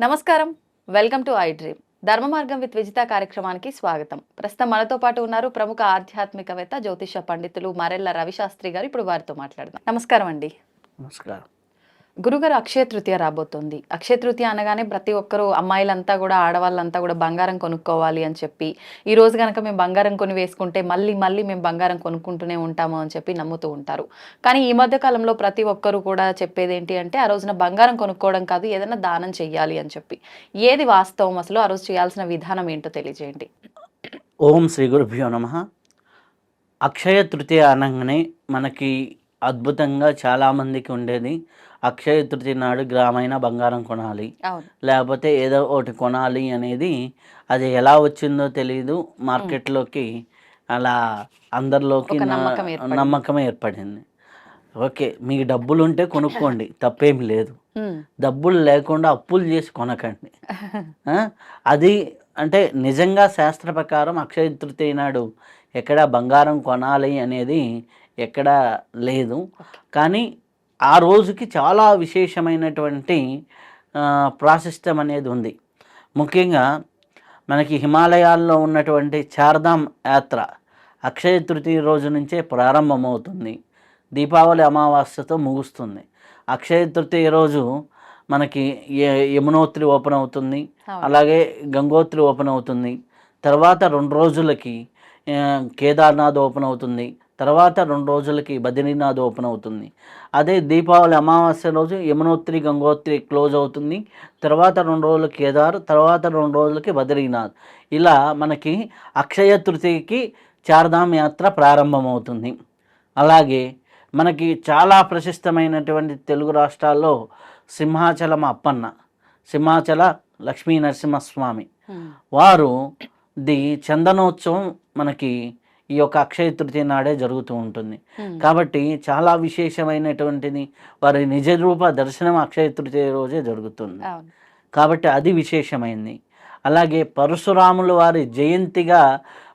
నమస్కారం. Welcome to I dream. ధర్మ మార్గం విత్ విజిత కార్యక్రమానికి స్వాగతం. ప్రస్తుతం మనతో పాటు ఉన్నారు ప్రముఖ ఆధ్యాత్మికవేత్త జ్యోతిష పండితులు మరెల్ల రవిశాస్త్రి గారు. ఇప్పుడు వారితో మాట్లాడదాం. నమస్కారం అండి. నమస్కారం. గురుగారు అక్షయ తృతీయ రాబోతోంది. అక్షయ తృతీయ అనగానే ప్రతి ఒక్కరూ అమ్మాయిలంతా కూడా ఆడవాళ్ళంతా కూడా బంగారం కొనుక్కోవాలి అని చెప్పి ఈ రోజు కనుక మేము బంగారం కొని వేసుకుంటే మళ్ళీ మళ్ళీ మేము బంగారం కొనుక్కుంటూనే ఉంటాము అని చెప్పి నమ్ముతూ ఉంటారు. కానీ ఈ మధ్య కాలంలో ప్రతి ఒక్కరు కూడా చెప్పేది ఏంటి అంటే ఆ రోజున బంగారం కొనుక్కోవడం కాదు ఏదైనా దానం చెయ్యాలి అని చెప్పి. ఏది వాస్తవం అసలు? ఆ రోజు చేయాల్సిన విధానం ఏంటో తెలియజేయండి. ఓం శ్రీ గురుభ్యో నమ. అక్షయ తృతీయ అనగానే మనకి అద్భుతంగా చాలామందికి ఉండేది అక్షయ తృతీయ నాడు గ్రామైన బంగారం కొనాలి. లేకపోతే ఏదో ఒకటి కొనాలి అనేది అది ఎలా వచ్చిందో తెలియదు మార్కెట్లోకి అలా అందరిలోకి నమ్మకం ఏర్పడింది. నమ్మకం ఏర్పడింది. ఓకే మీకు డబ్బులు ఉంటే కొనుక్కోండి తప్పేం లేదు. డబ్బులు లేకుండా అప్పులు చేసి కొనకండి? అది అంటే నిజంగా శాస్త్ర ప్రకారం అక్షయ తృతీయ నాడు ఎక్కడ బంగారం కొనాలి అనేది ఎక్కడ లేదు. కానీ ఆ రోజుకి చాలా విశేషమైనటువంటి ప్రాశస్త్యం అనేది ఉంది. ముఖ్యంగా మనకి హిమాలయాల్లో ఉన్నటువంటి చార్ధామ్ యాత్ర అక్షయ తృతీయ రోజు నుంచే ప్రారంభమవుతుంది. దీపావళి అమావాస్యతో ముగుస్తుంది. అక్షయ తృతీయ రోజు మనకి యమునోత్రి ఓపెన్ అవుతుంది. అలాగే గంగోత్రి ఓపెన్ అవుతుంది. తర్వాత రెండు రోజులకి కేదార్నాథ్ ఓపెన్ అవుతుంది. తర్వాత రెండు రోజులకి బద్రీనాథ్ ఓపెన్ అవుతుంది. అదే దీపావళి అమావాస్య రోజు యమునోత్రి గంగోత్రి క్లోజ్ అవుతుంది. తర్వాత రెండు రోజులు కేదార్ తర్వాత రెండు రోజులకి బద్రీనాథ్. ఇలా మనకి అక్షయ తృతీయకి చార్ధామ్ యాత్ర ప్రారంభమవుతుంది. అలాగే మనకి చాలా ప్రశస్తమైనటువంటి తెలుగు రాష్ట్రాల్లో సింహాచలం అప్పన్న సింహాచల లక్ష్మీ నరసింహస్వామి. వారు ది చందనోత్సవం మనకి ఈ యొక్క అక్షయ తృతీయ నాడే జరుగుతూ ఉంటుంది. కాబట్టి చాలా విశేషమైనటువంటిది వారి నిజ రూప దర్శనం అక్షయ తృతీయ రోజే జరుగుతుంది. కాబట్టి అది విశేషమైంది. అలాగే పరశురాముల వారి జయంతిగా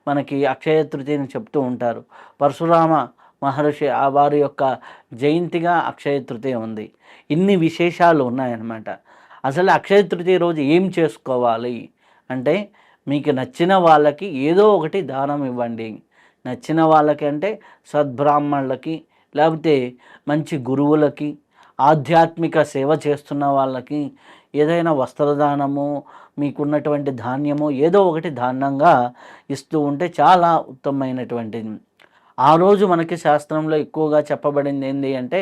మనకి అక్షయ తృతీయని చెప్తూ ఉంటారు. పరశురామ మహర్షి ఆ వారి యొక్క జయంతిగా అక్షయ తృతీయ ఉంది. ఇన్ని విశేషాలు ఉన్నాయన్నమాట. అసలు అక్షయ తృతీయ రోజు ఏం చేసుకోవాలి? అంటే మీకు నచ్చిన వాళ్ళకి ఏదో ఒకటి దానం ఇవ్వండి. నచ్చిన వాళ్ళకి అంటే సద్బ్రాహ్మణులకి లేకపోతే మంచి గురువులకి ఆధ్యాత్మిక సేవ చేస్తున్న వాళ్ళకి ఏదైనా వస్త్రదానము మీకున్నటువంటి ధాన్యము ఏదో ఒకటి దానంగా ఇస్తూ ఉంటే చాలా ఉత్తమమైనటువంటిది ఆ రోజు మనకి శాస్త్రంలో ఎక్కువగా చెప్పబడింది ఏంటి అంటే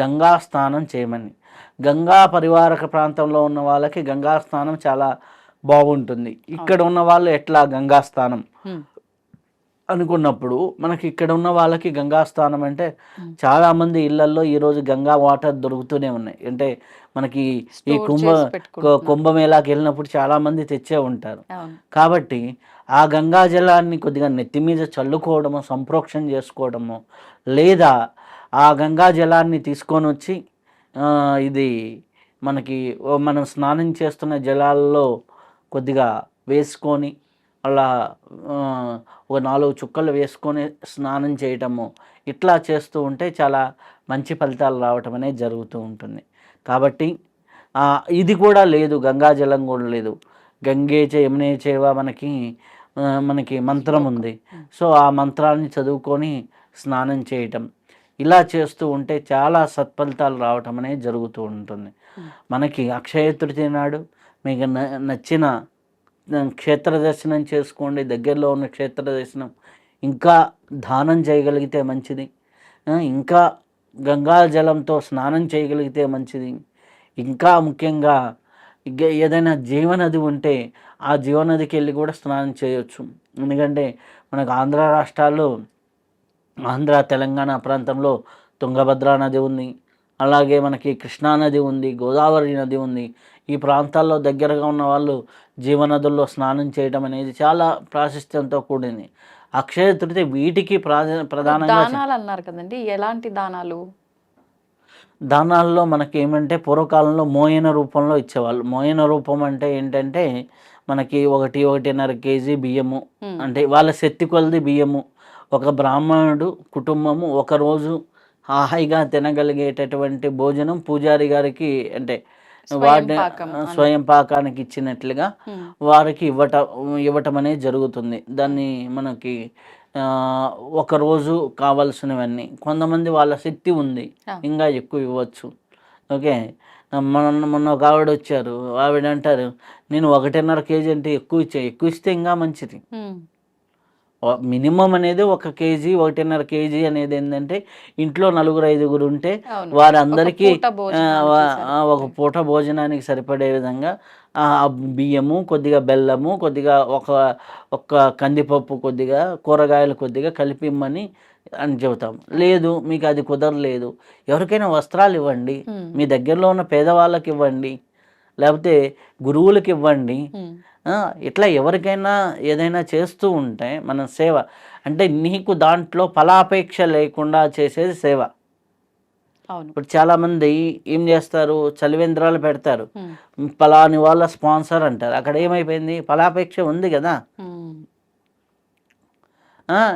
గంగా స్నానం చేయమని. గంగా పరివారక ప్రాంతంలో ఉన్న వాళ్ళకి గంగా స్నానం చాలా బాగుంటుంది. ఇక్కడ ఉన్న వాళ్ళు ఎట్లా? గంగా స్నానం. అనుకున్నప్పుడు మనకి ఇక్కడ ఉన్న వాళ్ళకి గంగా స్నానం అంటే. చాలా మంది ఇళ్ళల్లో ఈరోజు గంగా వాటర్ దొరుకుతూనే ఉన్నాయి అంటే మనకి ఈ కుంభ. కుంభమేళాకి వెళ్ళినప్పుడు చాలా మంది తెచ్చే ఉంటారు కాబట్టి ఆ గంగా జలాన్ని కొద్దిగా నెత్తి మీద చల్లుకోవడము సంప్రోక్షణ చేసుకోవడము లేదా ఆ గంగా జలాన్ని తీసుకొని వచ్చి ఇది మనకి మనం స్నానం చేస్తున్న జలాల్లో కొద్దిగా వేసుకొని అలా ఒక నాలుగు చుక్కలు వేసుకొని స్నానం చేయటము ఇట్లా చేస్తూ ఉంటే చాలా మంచి ఫలితాలు రావటం అనేది జరుగుతూ ఉంటుంది. కాబట్టి ఇది కూడా లేదు గంగా జలం కూడా లేదు. గంగే చ యమునే చేవ మనకి మనకి మంత్రం ఉంది. సో ఆ మంత్రాన్ని చదువుకొని స్నానం చేయటం ఇలా చేస్తూ ఉంటే చాలా సత్ఫలితాలు రావటం అనేది జరుగుతూ ఉంటుంది. మనకి అక్షయ తృతీయ నాడు మీకు న- నచ్చిన క్షేత్ర దర్శనం చేసుకోండి దగ్గరలో ఉన్న క్షేత్ర దర్శనం. ఇంకా దానం చేయగలిగితే మంచిది. ఇంకా గంగా జలంతో స్నానం చేయగలిగితే మంచిది. ఇంకా ముఖ్యంగా ఏదైనా జీవనది ఉంటే ఆ జీవనదికి వెళ్ళి కూడా స్నానం చేయొచ్చు. ఎందుకంటే మనకు ఆంధ్ర రాష్ట్రాల్లో ఆంధ్ర తెలంగాణ ప్రాంతంలో తుంగభద్ర నది ఉంది. అలాగే మనకి కృష్ణా నది ఉంది గోదావరి నది ఉంది. ఈ ప్రాంతాల్లో దగ్గరగా ఉన్న వాళ్ళు జీవనదుల్లో స్నానం చేయడం అనేది చాలా ప్రాశస్త్యంతో కూడింది. అక్షయ తృతీయ వీటికి ప్రాధ ప్రధానంగా దానాలు అన్నారు కదండి ఎలాంటి దానాలు? దానాల్లో మనకి ఏమంటే పూర్వకాలంలో మోయన రూపంలో ఇచ్చేవాళ్ళు. మోయన రూపం అంటే ఏంటంటే మనకి ఒకటి ఒకటిన్నర కేజీ బియ్యము. అంటే వాళ్ళ శక్తి కొలది బియ్యము. ఒక బ్రాహ్మణుడు కుటుంబము ఒకరోజు హాయిగా తినగలిగేటటువంటి భోజనం పూజారి గారికి అంటే వాటి స్వయం పాకానికి ఇచ్చినట్లుగా వారికి ఇవ్వట ఇవ్వటం అనేది జరుగుతుంది. దాన్ని మనకి ఆ, ఒక రోజు కావాల్సినవన్నీ. కొంతమంది వాళ్ళ శక్తి ఉంది. ఇంకా ఎక్కువ ఇవ్వచ్చు. ఓకే? మొన్న మొన్న ఒక ఆవిడ వచ్చారు. ఆవిడ అంటారు నేను ఒకటిన్నర కేజీ అంటే ఎక్కువ ఇచ్చా. ఎక్కువ ఇస్తే ఇంకా మంచిది. మినిమం అనేది ఒక కేజీ ఒకటిన్నర కేజీ అనేది ఏంటంటే ఇంట్లో నలుగురు ఐదుగురు ఉంటే. వారందరికీ ఒక పూట భోజనానికి సరిపడే విధంగా ఆ బియ్యము కొద్దిగా బెల్లము కొద్దిగా ఒక ఒక కందిపప్పు కొద్దిగా కూరగాయలు కొద్దిగా కలిపి ఇమ్మని అని చెబుతాం. లేదు మీకు అది కుదరలేదు. ఎవరికైనా వస్త్రాలు ఇవ్వండి. మీ దగ్గరలో ఉన్న పేదవాళ్ళకి ఇవ్వండి. లేకపోతే గురువులకి ఇవ్వండి. ఇట్లా ఎవరికైనా ఏదైనా చేస్తూ ఉంటే మన సేవ. అంటే నీకు దాంట్లో ఫలాపేక్ష లేకుండా చేసేది సేవ. ఇప్పుడు చాలామంది ఏం చేస్తారు? చలివేంద్రాలు పెడతారు. ఫలాని వాళ్ళ స్పాన్సర్ అంటారు. అక్కడ ఏమైపోయింది? ఫలాపేక్ష ఉంది కదా.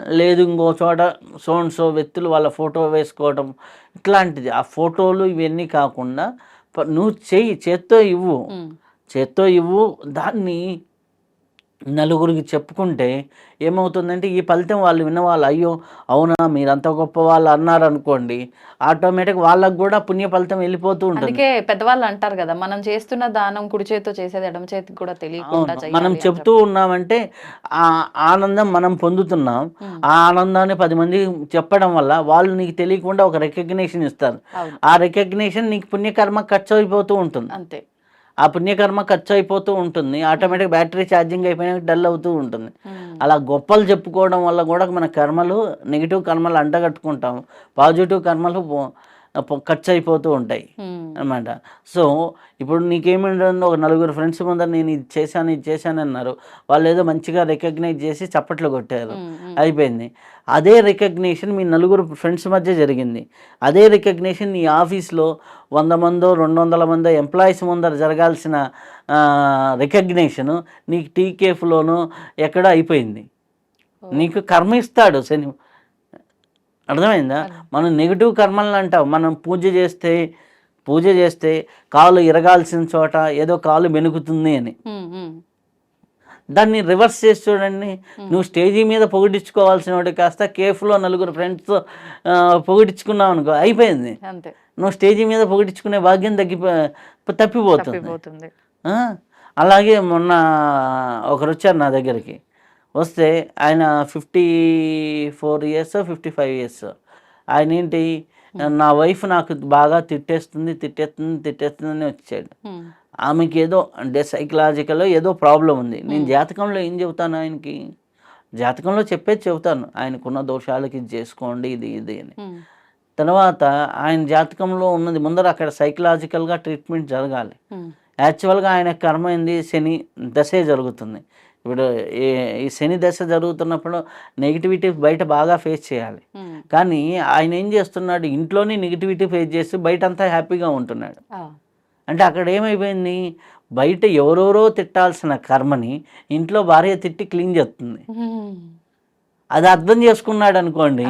లేదు ఇంకో చోట సోన్ సో వ్యక్తులు వాళ్ళ ఫోటో వేసుకోవడం ఇట్లాంటిది. ఆ ఫోటోలు ఇవన్నీ కాకుండా నువ్వు చెయ్యి చేత్తో ఇవ్వు. చేత్తో ఇవ్వు. దాన్ని నలుగురికి చెప్పుకుంటే ఏమవుతుందంటే ఈ ఫలితం వాళ్ళు విన్నవాళ్ళు అయ్యో అవునా మీరంత గొప్ప వాళ్ళు అన్నారు అనుకోండి ఆటోమేటిక్ వాళ్ళకు కూడా పుణ్య ఫలితం వెళ్ళిపోతూ ఉంటుంది. అందుకే పెద్దవాళ్ళు అంటారు కదా మనం చేస్తున్న దానం కుడి చేతితో చేసేది ఎడమ చేతికి కూడా తెలియకుండా మనం చెప్తూ ఉన్నామంటే ఆ ఆనందం మనం పొందుతున్నాం. ఆ ఆనందాన్ని పది మంది చెప్పడం వల్ల వాళ్ళు నీకు తెలియకుండా ఒక రికగ్నిషన్ ఇస్తారు. ఆ రికగ్నిషన్ నీకు పుణ్యకర్మ ఖర్చు అయిపోతూ ఉంటుంది. అంతే. ఆ పుణ్యకర్మ ఖర్చు అయిపోతూ ఉంటుంది. ఆటోమేటిక్ బ్యాటరీ ఛార్జింగ్ అయిపోయినా డల్ అవుతూ ఉంటుంది. అలా గొప్పలు చెప్పుకోవడం వల్ల కూడా మన కర్మలు నెగిటివ్ కర్మలు అంటగట్టుకుంటాం పాజిటివ్ కర్మలు ఖర్చు అయిపోతూ ఉంటాయి అనమాట సో ఇప్పుడు నీకేమిటంటే ఒక నలుగురు ఫ్రెండ్స్ ముందర నేను ఇది చేశాను ఇది చేశాను అన్నారు. వాళ్ళు ఏదో మంచిగా రికగ్నైజ్ చేసి చప్పట్లు కొట్టారు. అయిపోయింది. అదే రికగ్నిషన్ మీ నలుగురు ఫ్రెండ్స్ మధ్య జరిగింది. అదే రికగ్నిషన్ నీ ఆఫీస్లో వంద మందో రెండు వందల మందో ఎంప్లాయీస్ ముందర జరగాల్సిన రికగ్నేషను నీకు టీకేఫ్లోనో ఎక్కడో అయిపోయింది. నీకు కర్మ ఇస్తాడు శని అర్థమైందా? మనం నెగిటివ్ కర్మలను అంటాం. మనం పూజ చేస్తే పూజ చేస్తే కాలు ఇరగాల్సిన చోట ఏదో కాలు మెనుకుతుంది అని. దాన్ని రివర్స్ చేసి చూడండి. నువ్వు స్టేజీ మీద పొగిడించుకోవాల్సిన వాడు కాస్త కేఫ్లో నలుగురు ఫ్రెండ్స్తో పొగిడించుకున్నావు అనుకో అయిపోయింది. నువ్వు స్టేజీ మీద పొగిడించుకునే భాగ్యం తగ్గిపో తప్పిపోతుంది. అలాగే మొన్న ఒకరు వచ్చారు నా దగ్గరికి. వస్తే ఆయన fifty four years fifty five years. ఆయన ఏంటి నా వైఫ్ నాకు బాగా తిట్టేస్తుంది తిట్టేస్తుంది తిట్టేస్తుంది అని వచ్చాడు ఆమెకి ఏదో అంటే సైకలాజికల్ ఏదో ప్రాబ్లం ఉంది. నేను జాతకంలో ఏం చెబుతాను ఆయనకి? జాతకంలో చెప్పేది చెబుతాను. ఆయనకున్న దోషాలకి ఇది చేసుకోండి ఇది ఇది అని. తర్వాత ఆయన జాతకంలో ఉన్నది ముందర అక్కడ సైకలాజికల్గా ట్రీట్మెంట్ జరగాలి. యాక్చువల్గా ఆయన కర్మ ఏంది శని దశే జరుగుతుంది. ఇప్పుడు ఈ- శని దశ జరుగుతున్నప్పుడు నెగిటివిటీ బయట బాగా ఫేస్ చేయాలి. కానీ ఆయన ఏం చేస్తున్నాడు? ఇంట్లోనే నెగిటివిటీ ఫేస్ చేసి బయట అంతా హ్యాపీగా ఉంటున్నాడు. అంటే అక్కడ ఏమైపోయింది? బయట ఎవరెవరో తిట్టాల్సిన కర్మని ఇంట్లో భార్య తిట్టి క్లీన్ చేస్తుంది. అది అర్థం చేసుకున్నాడు అనుకోండి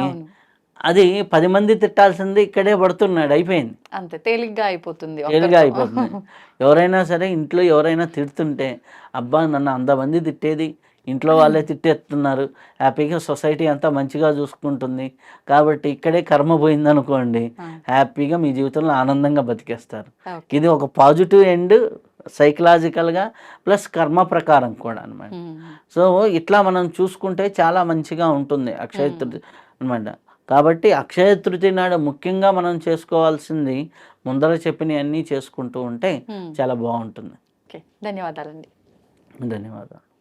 అది పది మంది తిట్టాల్సింది ఇక్కడే పడుతున్నాడు అయిపోయింది. అంతే తేలిగ్గా అయిపోతుంది తేలిగా ఒక్కరితో. అయిపోతుంది. ఎవరైనా సరే ఇంట్లో ఎవరైనా తిడుతుంటే అబ్బా నన్ను అంతమంది తిట్టేది ఇంట్లో వాళ్ళే తిట్టేస్తున్నారు హ్యాపీగా సొసైటీ అంతా మంచిగా చూసుకుంటుంది కాబట్టి ఇక్కడే కర్మ పోయిందనుకోండి ఆ, హ్యాపీగా మీ జీవితంలో ఆనందంగా బతికేస్తారు. ఇది ఒక పాజిటివ్ ఎండ్ సైకలాజికల్గా ప్లస్ కర్మ ప్రకారం కూడా అనమాట సో ఇట్లా మనం చూసుకుంటే చాలా మంచిగా ఉంటుంది అక్షయ అనమాట కాబట్టి అక్షయ తృతీయ నాడు ముఖ్యంగా మనం చేసుకోవాల్సింది ముందర చెప్పినవి అన్నీ చేసుకుంటూ ఉంటే చాలా బాగుంటుంది. ధన్యవాదాలండి. ధన్యవాదాలు.